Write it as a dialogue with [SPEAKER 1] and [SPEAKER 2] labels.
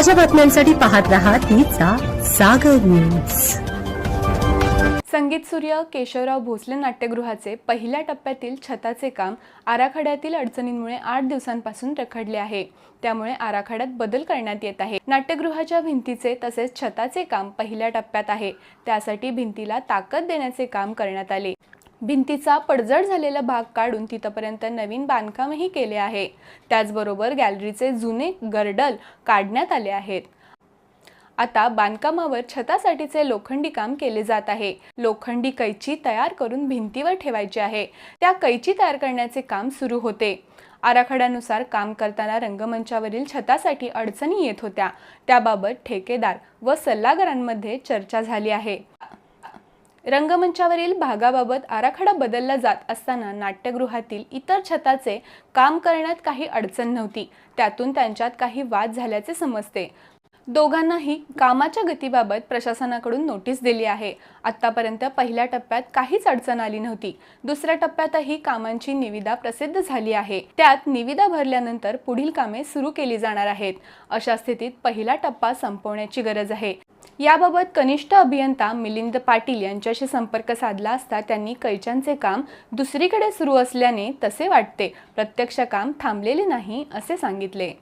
[SPEAKER 1] ताज्या बातम्यांसाठी पाहत रहा तीचा सागर न्यूज
[SPEAKER 2] संगीत सूर्य केशवराव भोसले नाट्यगृहाचे पहिल्या टप्प्यातील छताचे काम आराखड्यातील अडचणींमुळे आठ दिवसांपासून रखडले आहे. त्यामुळे आराखड्यात बदल करण्यात येत आहे. नाट्यगृहाच्या भिंतीचे तसेच छताचे काम पहिल्या टप्प्यात आहे. त्यासाठी भिंतीला ताकद देण्याचे काम करण्यात आले. भिंतीचा पडझड झालेला भाग काढून तिथपर्यंत नवीन बांधकामही केले आहे. त्याचबरोबर गॅलरीचे जुने गर्डल काढण्यात आले आहेत. आता बांधकामावर छतासाठीचे लोखंडी काम केले जात आहे. लोखंडी कैची तयार करून भिंतीवर ठेवायची आहे. त्या कैची तयार करण्याचे काम सुरू होते. आराखड्यानुसार काम करताना रंगमंचावरील छतासाठी अडचणी येत होत्या. त्याबाबत ठेकेदार व सल्लागारांमध्ये चर्चा झाली आहे. रंगमंचावरील भागाबाबत आराखडा बदलला जात असताना नाट्यगृहातील इतर छताचे काम करण्यात काही अडचण नव्हती. त्यातून त्यांच्यात काही वाद झाल्याचे समजते. दोघांनाही कामाच्या गतीबाबत प्रशासनाकडून नोटीस दिली आहे. आतापर्यंत पहिल्या टप्प्यात काहीच अडचण आली नव्हती. दुसऱ्या टप्प्यातही कामांची निविदा प्रसिद्ध झाली आहे. त्यात निविदा भरल्यानंतर पुढील कामे सुरू केली जाणार आहेत. अशा स्थितीत पहिला टप्पा संपवण्याची गरज आहे. याबाबत कनिष्ठ अभियंता मिलिंद पाटील यांच्याशी संपर्क साधला असता त्यांनी कैच्यांचे काम दुसरीकडे सुरू असल्याने तसे वाटते. प्रत्यक्ष काम थांबलेले नाही असे सांगितले.